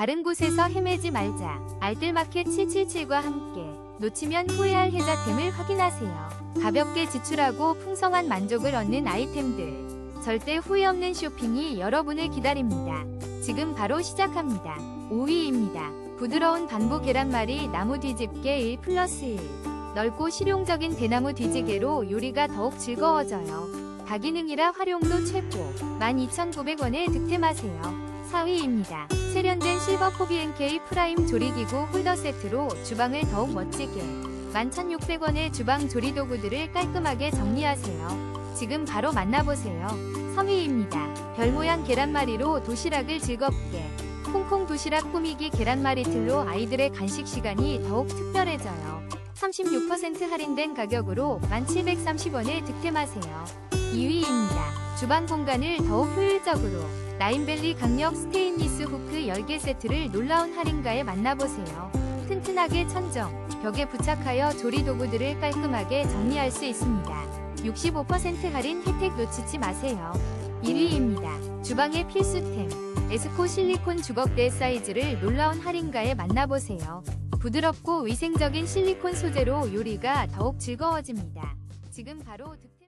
다른 곳에서 헤매지 말자. 알뜰마켓 777과 함께 놓치면 후회할 혜자템을 확인하세요. 가볍게 지출하고 풍성한 만족을 얻는 아이템들. 절대 후회 없는 쇼핑이 여러분을 기다립니다. 지금 바로 시작합니다. 5위입니다. 부드러운 반부 계란말이 나무 뒤집개 1 플러스 1. 넓고 실용적인 대나무 뒤지개로 요리가 더욱 즐거워져요. 다기능이라 활용도 최고. 12,900원에 득템하세요. 4위입니다. 세련된 실버 코비NK 프라임 조리기구 홀더 세트로 주방을 더욱 멋지게. 11,600원의 주방 조리도구들을 깔끔하게 정리하세요. 지금 바로 만나보세요. 3위입니다. 별 모양 계란말이로 도시락을 즐겁게. 콩콩 도시락 꾸미기 계란말이 틀로 아이들의 간식 시간이 더욱 특별해져요. 36% 할인된 가격으로 1,730원에 득템하세요. 2위입니다. 주방 공간을 더욱 효율적으로 라인벨리 강력 스테인리스 후크 10개 세트를 놀라운 할인가에 만나보세요. 튼튼하게 천정, 벽에 부착하여 조리 도구들을 깔끔하게 정리할 수 있습니다. 65% 할인 혜택 놓치지 마세요. 1위입니다. 주방의 필수템, 에스코 실리콘 주걱대 사이즈를 놀라운 할인가에 만나보세요. 부드럽고 위생적인 실리콘 소재로 요리가 더욱 즐거워집니다. 지금 바로 득